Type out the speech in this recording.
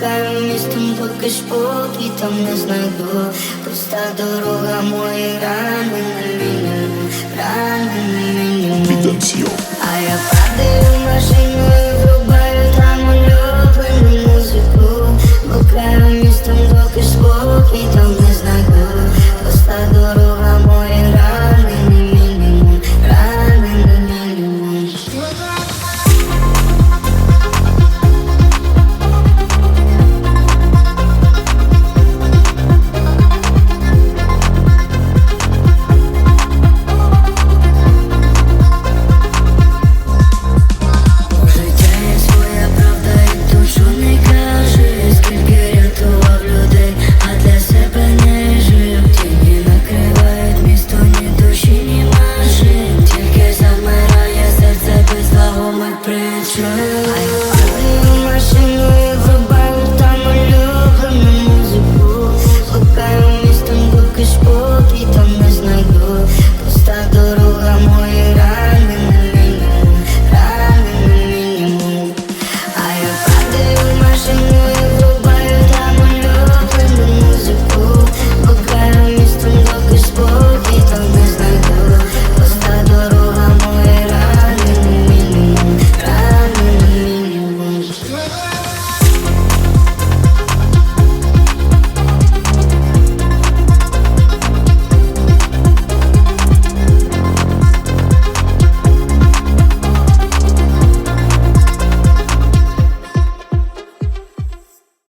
шукаю містом, поки спокій там не знайду. Пуста дорога мої рани мене, рани мене. А я падаю в машину